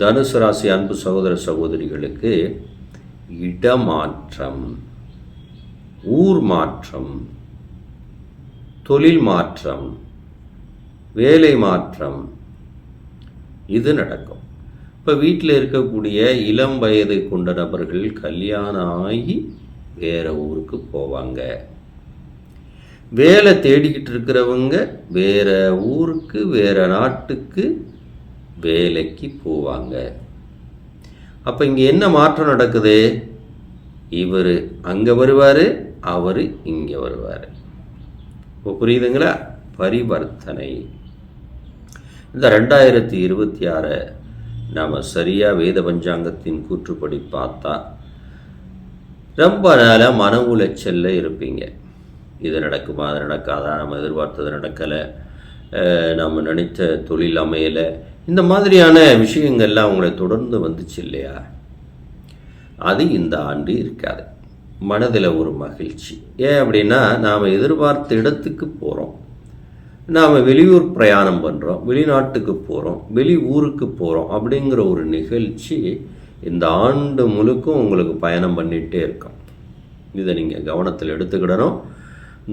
தனுசு ராசி அன்பு சகோதர சகோதரிகளுக்கு இடமாற்றம் ஊர் மாற்றம் தொழில் மாற்றம் வேலை மாற்றம் இது நடக்கும். இப்போ வீட்டில் இருக்கக்கூடிய இளம் வயதை கொண்ட நபர்கள் கல்யாணம் ஆகி வேறு ஊருக்கு போவாங்க. வேலை தேடிக்கிட்டு இருக்கிறவங்க வேறு ஊருக்கு வேறு நாட்டுக்கு வேலைக்கு போவாங்க. அப்போ இங்கே என்ன மாற்றம் நடக்குது? இவர் அங்கே வருவார் அவர் இங்கே வருவார். இப்போ புரியுதுங்களா? பரிவர்த்தனை. இந்த ரெண்டாயிரத்தி இருபத்தி ஆறை நாம் சரியாக வேத பஞ்சாங்கத்தின் கூற்றுப்படி பார்த்தா ரொம்ப நாளாக மன உளைச்சல்ல இருப்பீங்க. இது நடக்குமா அது நடக்காதா? நம்ம எதிர்பார்த்தது நடக்கலை. நம்ம நினைத்த தொழில் அமையலை. இந்த மாதிரியான விஷயங்கள்லாம் அவங்களை தொடர்ந்து வந்துச்சு இல்லையா? அது இந்த ஆண்டு இருக்காது. மனதில் ஒரு மகிழ்ச்சி. ஏன் அப்படின்னா நாம் எதிர்பார்த்த இடத்துக்கு போகிறோம் நாம் வெளியூர் பிரயாணம் பண்ணுறோம் வெளிநாட்டுக்கு போகிறோம் வெளி ஊருக்கு போகிறோம் அப்படிங்கிற ஒரு நிகழ்ச்சி இந்த ஆண்டு முழுக்கும் உங்களுக்கு பயணம் பண்ணிகிட்டே இருக்கும். இதை நீங்கள் கவனத்தில் எடுத்துக்கிடணும்.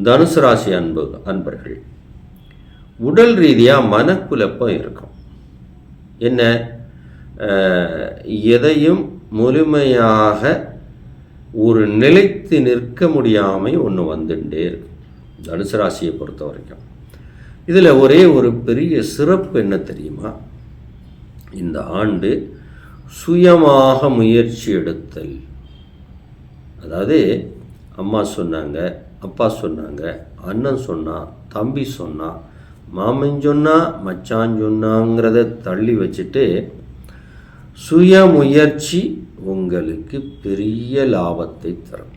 தனுசு ராசி அன்பு அன்பர்கள் உடல் ரீதியாக மனக்குழப்பம் இருக்கும். என்ன? எதையும் முழுமையாக ஒரு நிலைத்து நிற்க முடியாமை ஒன்று வந்துட்டே இருக்கும் தனுசு ராசியை பொறுத்த வரைக்கும். இதில் ஒரே ஒரு பெரிய சிறப்பு என்ன தெரியுமா? இந்த ஆண்டு சுயமாக முயற்சி எடுத்தல். அதாவது அம்மா சொன்னாங்க அப்பா சொன்னாங்க அண்ணன் சொன்னான் தம்பி சொன்னான் மாமன் சொன்னா மச்சான் சொன்னாங்கிறத தள்ளி வச்சுட்டு சுய முயற்சி உங்களுக்கு பெரிய லாபத்தை தரும்.